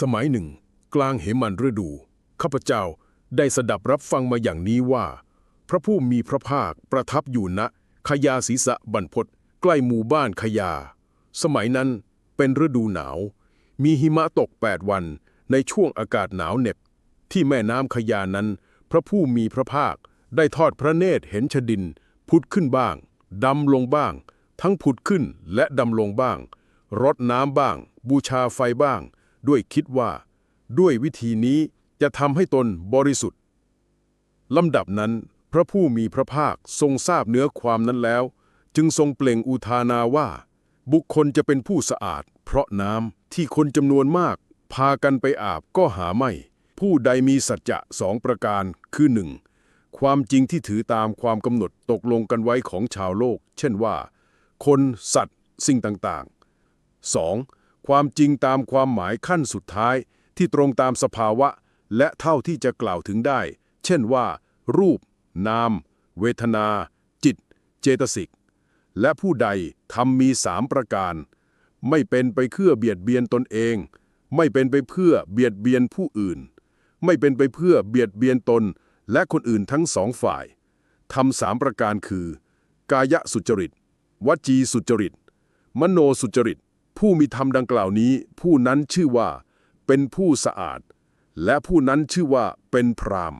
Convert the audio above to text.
สมัยหนึ่ง กลางเหมันฤดู ข้าพเจ้าได้สดับรับฟังมาอย่างนี้ว่า พระผู้มีพระภาคประทับอยู่ณขยาศีสะบรรพตใกล้หมู่บ้านขยา สมัยนั้นเป็นฤดูหนาว มีหิมะตกแปดวันในช่วงอากาศหนาวเหน็บ ที่แม่น้ำขยานั้น พระผู้มีพระภาคได้ทอดพระเนตรเห็นชดินพุดขึ้นบ้าง ดำลงบ้าง ทั้งผุดขึ้นและดำลงบ้าง รดน้ำบ้าง บูชาไฟบ้าง ด้วยคิดว่า ด้วยวิธีนี้จะทำให้ตนบริสุทธิ์ลำดับนั้น พระผู้มีพระภาคทรงทราบเนื้อความนั้นแล้ว จึงทรงเปล่งอุทานาว่า บุคคลจะเป็นผู้สะอาด เพราะน้ำที่คนจำนวนมาก พากันไปอาบก็หาไม่ ผู้ใดมีสัจจะสองประการคือหนึ่งความจริงที่ถือตามความกำหนดตกลงกันไว้ของชาวโลก เช่นว่า คนสัตว์ สิ่งต่างๆ 2. ความจริงตามความหมายขั้นสุดท้าย ที่ตรงตามสภาวะ และเท่าที่จะกล่าวถึงได้ เช่นว่า รูป นาม เวทนา จิต เจตสิก และผู้ใดทำมีสามประการ ไม่เป็นไปเพื่อเบียดเบียนตนเอง ไม่เป็นไปเพื่อเบียดเบียนผู้อื่น ไม่เป็นไปเพื่อเบียดเบียนตน และคนอื่นทั้งสองฝ่ายทำสามประการคือ กายสุจริต วจีสุจริต มโนสุจริต ผู้มีธรรมดังกล่าวนี้ ผู้นั้นชื่อว่า เป็นผู้สะอาด และผู้นั้นชื่อว่าเป็นพราม